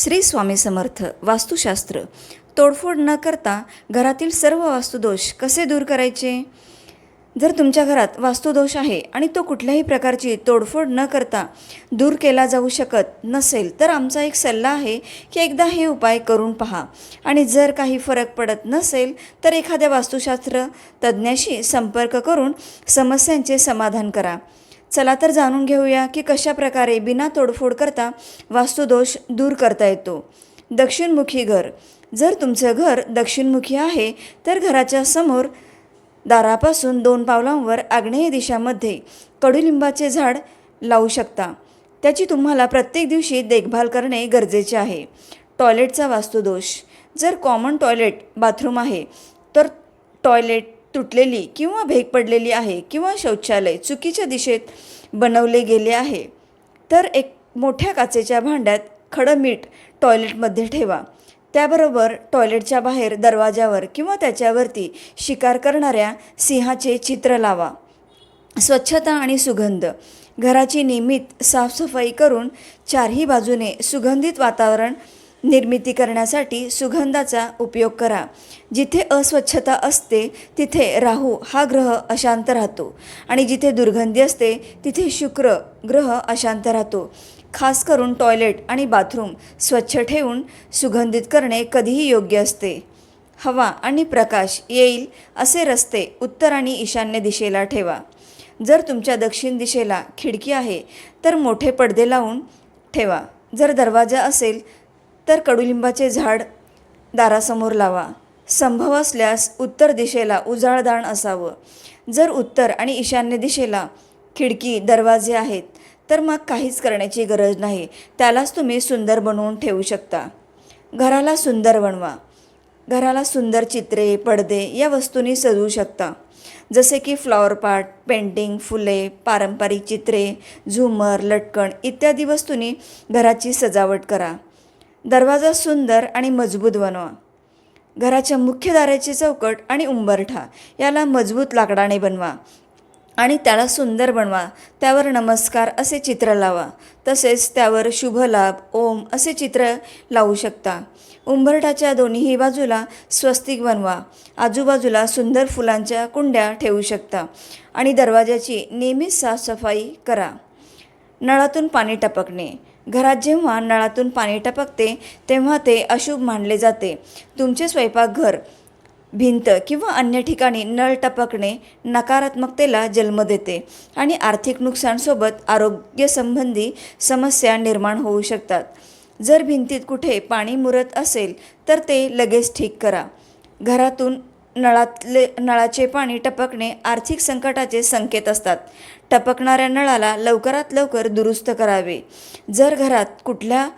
श्री स्वामी समर्थ वास्तुशास्त्र. तोडफोड न करता घरातील सर्व वास्तुदोष कसे दूर करायचे? जर तुमच्या घरात वास्तुदोष आहे आणि तो कुठल्याही प्रकारची तोडफोड न करता दूर केला जाऊ शकत नसेल तर आमचा एक सल्ला आहे की एकदा हे उपाय करून पहा. आणि जर काही फरक पडत नसेल तर एखाद्या वास्तुशास्त्र तज्ज्ञाशी संपर्क करून समस्यांचे समाधान करा. चला तर जाणून घेऊया की कशा प्रकारे बिना तोडफोड करता वास्तुदोष दूर करता येतो. दक्षिणमुखी घर. जर तुमचं घर दक्षिणमुखी आहे तर घराच्या समोर दारापासून दोन पावलांवर आग्नेय दिशामध्ये कडुलिंबाचे झाड लावू शकता. त्याची तुम्हाला प्रत्येक दिवशी देखभाल करणे गरजेचे आहे. टॉयलेटचा वास्तुदोष. जर कॉमन टॉयलेट बाथरूम आहे तर टॉयलेट तुटलेली किंवा भेग पडलेली आहे किंवा शौचालय चुकीच्या दिशेत बनवले गेले आहे तर एक मोठ्या काचेच्या भांड्यात खडं मीठ टॉयलेटमध्ये ठेवा. त्याबरोबर टॉयलेटच्या बाहेर दरवाजावर किंवा त्याच्यावरती शिकार करणाऱ्या सिंहाचे चित्र लावा. स्वच्छता आणि सुगंध. घराची नियमित साफसफाई करून चारही बाजूने सुगंधित वातावरण निर्मिती करण्यासाठी सुगंधाचा उपयोग करा. जिथे अस्वच्छता असते तिथे राहू हा ग्रह अशांत राहतो. आणि जिथे दुर्गंधी असते तिथे शुक्र ग्रह अशांत राहतो. खास करून टॉयलेट आणि बाथरूम स्वच्छ ठेवून सुगंधित करणे कधीही योग्य असते. हवा आणि प्रकाश येईल असे रस्ते उत्तर आणि ईशान्य दिशेला ठेवा. जर तुमच्या दक्षिण दिशेला खिडकी आहे तर मोठे पडदे लावून ठेवा. जर दरवाजा असेल तर कडुलिंबाचे झाड दारासमोर लावा. संभव असल्यास उत्तर दिशेला उजाळदान असावं. जर उत्तर आणि ईशान्य दिशेला खिडकी दरवाजे आहेत तर मग काहीच करण्याची गरज नाही. त्यालाच तुम्ही सुंदर बनवून ठेवू शकता. घराला सुंदर बनवा. घराला सुंदर चित्रे पडदे या वस्तूंनी सजवू शकता. जसे की फ्लॉवर पार्ट पेंटिंग फुले पारंपरिक चित्रे झुमर लटकण इत्यादी वस्तूंनी घराची सजावट करा. दरवाजा सुंदर आणि मजबूत बनवा. घराच्या मुख्य दाराची चौकट आणि उंबरठा याला मजबूत लाकडाने बनवा आणि त्याला सुंदर बनवा. त्यावर नमस्कार असे चित्र लावा. तसेच त्यावर शुभ लाभ ओम असे चित्र लावू शकता. उंबरठाच्या दोन्हीही बाजूला स्वस्तिक बनवा. आजूबाजूला सुंदर फुलांच्या कुंड्या ठेवू शकता आणि दरवाजाची नेहमीच साफसफाई करा. नळातून पाणी टपकणे. घरात जेव्हा नळातून पाणी टपकते तेव्हा ते अशुभ मानले जाते. तुमचे स्वयंपाकघर भिंत किंवा अन्य ठिकाणी नळ टपकणे नकारात्मकतेला जन्म देते आणि आर्थिक नुकसानसोबत आरोग्यसंबंधी समस्या निर्माण होऊ शकतात. जर भिंतीत कुठे पाणी मुरत असेल तर ते लगेच ठीक करा. घरातून नळातले नळाचे पाणी टपकणे आर्थिक संकटाचे संकेत असतात. टपकणाऱ्या नळाला लवकरात लवकर दुरुस्त करावे. जर घरात कुठल्या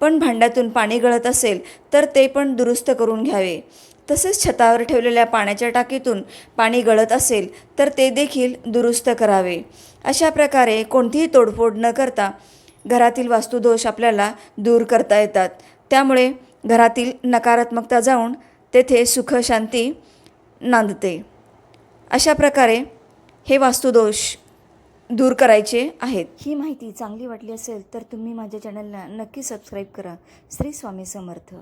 पण भांड्यातून पाणी गळत असेल तर ते पण दुरुस्त करून घ्यावे. तसेच छतावर ठेवलेल्या पाण्याच्या टाकीतून पाणी गळत असेल तर ते देखील दुरुस्त करावे. अशा प्रकारे कोणतीही तोडफोड न करता घरातील वास्तुदोष आपल्याला दूर करता येतात. त्यामुळे घरातील नकारात्मकता जाऊन तेथे सुखशांती नांदते. अशा प्रकारे हे वास्तुदोष दूर करायचे आहेत. ही माहिती चांगली वाटली असेल तर तुम्ही माझ्या चॅनलला नक्की सबस्क्राईब करा. श्री स्वामी समर्थ.